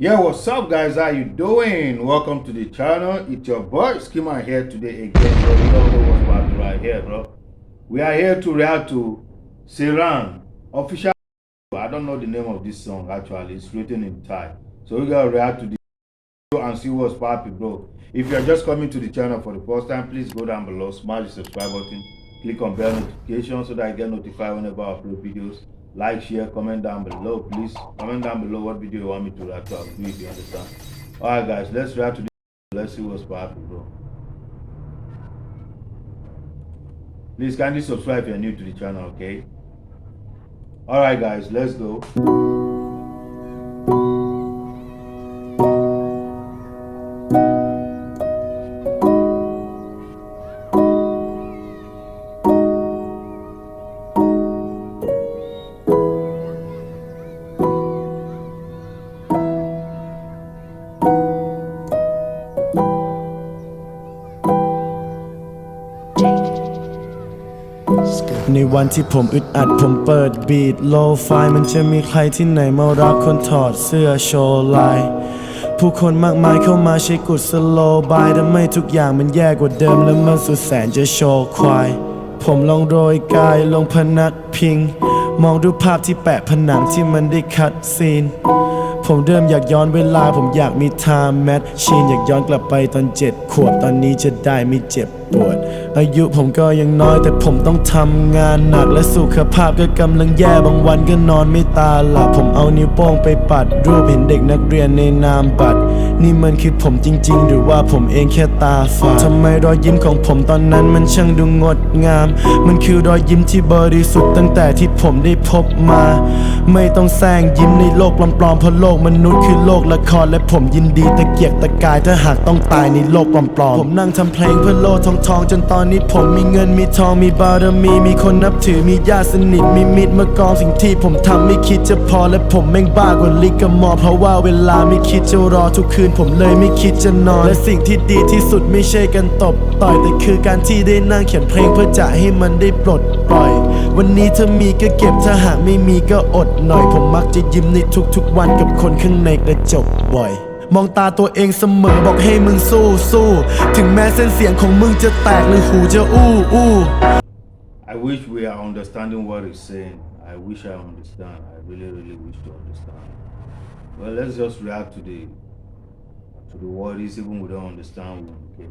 Yeah, what's up, guys? How you doing? Welcome to the channel. It's your boy Skimmer here today again, bro. You don't know what's happening right here, bro. We are here to react to Siran official. I don't know the name of this song actually. It's written in Thai, so we gotta react to this and see what's popping, bro. If you're just coming to the channel for the first time, please go down below, smash the subscribe button, click on bell notification so that I get notified whenever I upload videos. Like, share, comment down below, please. Comment down below what video you want me to react to. Do it, you understand? Alright, guys, let's react to this. Let's see what's popping, bro. Please kindly subscribe if you're new to the channel, okay? Alright, guys, let's go. ในวันที่ผมอึดอัดผมเปิดบีทโลไฟมันจะมีใครที่ไหนมารักคนถอดเสื้อโชว์ลายผู้คนมากมายเข้ามาใช้กุดสโลบายทำให้ทุกอย่างมันแย่กว่าเดิมและมันสุดแสนจะโชว์ควาย ผมลองโรยกายลงพนักพิง มองดูภาพที่แปะผนังที่มันได้คัดซีน ผมเริ่มอยากย้อนเวลาผมอยากมีไทม์แมชชีนอยากย้อนกลับไปตอนเจ็ดขวบตอนนี้จะได้ไม่เจ็บ ปวด อายุผมก็ยังน้อยแต่ผมต้องทำงานหนักและสุขภาพก็กำลังแย่บางวันก็นอนไม่ตาหลับผมเอานิ้วโป้งไปปัด รูปเห็นเด็กนักเรียนในนามบัตร นี่มันคือผมจริง ๆ หรือว่าผมเองแค่ตาฝาดทำไมรอยยิ้มของผมตอนนั้นมันช่างดูงดงาม มันคือรอยยิ้มที่บริสุทธิ์ตั้งแต่ที่ผมได้พบมา ไม่ต้องแซงยิ้มในโลกปลอมๆเพราะโลกมนุษย์คือโลกละครและผมยินดีตะเกียกตะกายถ้าหากต้องตายในโลกปลอมๆผมนั่งทำเพลงเพื่อโลกทองทองจนตอนนี้ผมมีเงินมีทองมีบารมีมีคนนับถือมีญาติสนิทมีมิตรมากองสิ่งที่ผมทำไม่คิดจะพอและผมแม่งบ้ากว่าลิกกับมอเพราะว่าเวลาไม่คิดจะรอทุกคืนผมเลยไม่คิดจะนอนและสิ่งที่ดีที่สุดไม่ใช่การตบต่อยแต่คือการที่ได้นั่งเขียนเพลงเพื่อจะให้มันได้ปลดปล่อย วันนี้ถ้ามีก็เก็บถ้าหากไม่มีก็อดหน่อย ผมมักจะยิ้มในทุกๆวันกับคนข้างในกระจกบ่อย มองตาตัวเองเสมอบอกให้มึงสู้สู้ถึงแม้เส้นเสียงของมึงจะแตกหรือหูจะอู้อู้ I wish we are understanding what he's saying. I wish I understand. I really, really wish to understand. Well, let's just react to the to the words, even we don't understand. Okay.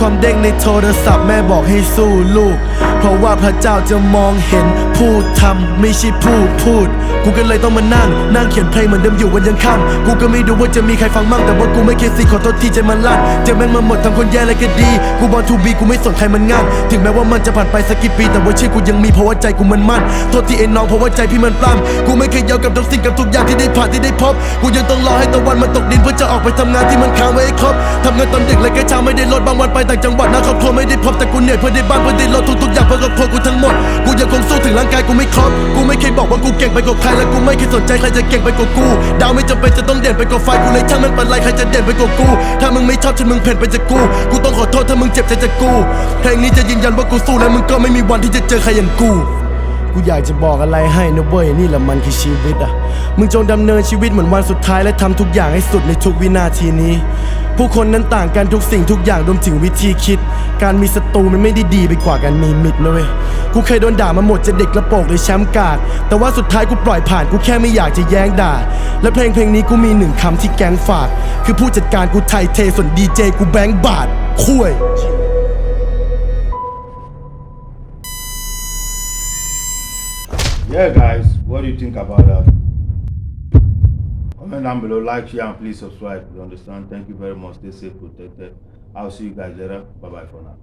ความเด้งในโทรศัพท์แม่บอกให้สู้ลูก เพราะว่าพระเจ้าจะมองเห็นผู้ทำไม่ใช่ผู้พูด กูก็เลยต้องมานั่ง นั่งเขียนเพลงเหมือนเดิมอยู่วันยังค่ำกูก็ไม่รู้ว่าจะมีใครฟังมั่งแต่ว่ากูไม่เคยสิขอโทษที่ใจมันลั่นเจอแม่งมาหมดทั้งคนแย่และก็ดี กูบอลทูบีกูไม่สนใครมันงั่งถึงแม้ว่ามันจะผ่านไปสักกี่ปี แต่ว่าชื่อกูยังมีเพราะว่าใจกูมันมั่นโทษที่เอ็นน้องเพราะว่าใจพี่มันปล้ำกูไม่เคยยอมกับทุกสิ่งกับทุกอย่างที่ได้ผ่านที่ได้พบ กูยังต้องรอให้ตะวันมันตกดินเพื่อจะออกไปทำงานที่มันค้างไว้ให้ครบทำงานตอนดึกและก็เช้าไม่ได้ลดบางวันไปต่างจังหวัดนะครอบครัวไม่ได้พบแต่กูเหนื่อยเพื่อได้บ้านเพื่อได้รถทุกๆอย่างเพื่อครอบครัวกูทั้งหมดกูยังคงสู้ถึงร่างกายกูไม่ครบกูไม่เคยบอกว่ากูเก่งไปกว่าใครและกูไม่เคยสนใจใครจะเก่งไปกว่ากูดาวไม่จำเป็นจะต้องเด่นไปกว่าไฟกูเลยช่างมันเป็นไรใครจะเด่นไปกว่ากู ถ้ามึงไม่ชอบฉันมึงเพ่นไปจากกู กูต้องขอโทษถ้ามึงเจ็บใจจากกูเพลงนี้จะยืนยันว่ากูสู้และมึงก็ไม่มีวันที่จะเจอใครอย่างกูกูอยากจะบอกอะไรให้นะเว้ยนี่แหละมันคือชีวิตอะมึงจงดำเนินชีวิตเหมือนวันสุดท้ายและทำทุกอย่างให้สุดในทุกวินาทีนี้ ผู้คนนั้นต่างกันทุกสิ่งทุกอย่างรวมถึงวิธีคิด การมีศัตรูมันไม่ได้ดีไปกว่าการมีมิตรนะเว้ยกูเคยโดนด่ามาหมดจะเด็กกระโปรงหรือแชมป์กาดแต่ว่าสุดท้ายกูปล่อยผ่านกูแค่ไม่อยากจะแย้งด่า และเพลงเพลงนี้กูมีหนึ่งคำที่แก๊งฝาก คือผู้จัดการกูไทยเทส่วนดีเจกูแบงค์บาทคุย Yeah, guys, what do you think about that? Comment down below, like, share, and please subscribe. You understand? Thank you very much. Stay safe, protected. I'll see you guys later. Bye bye for now.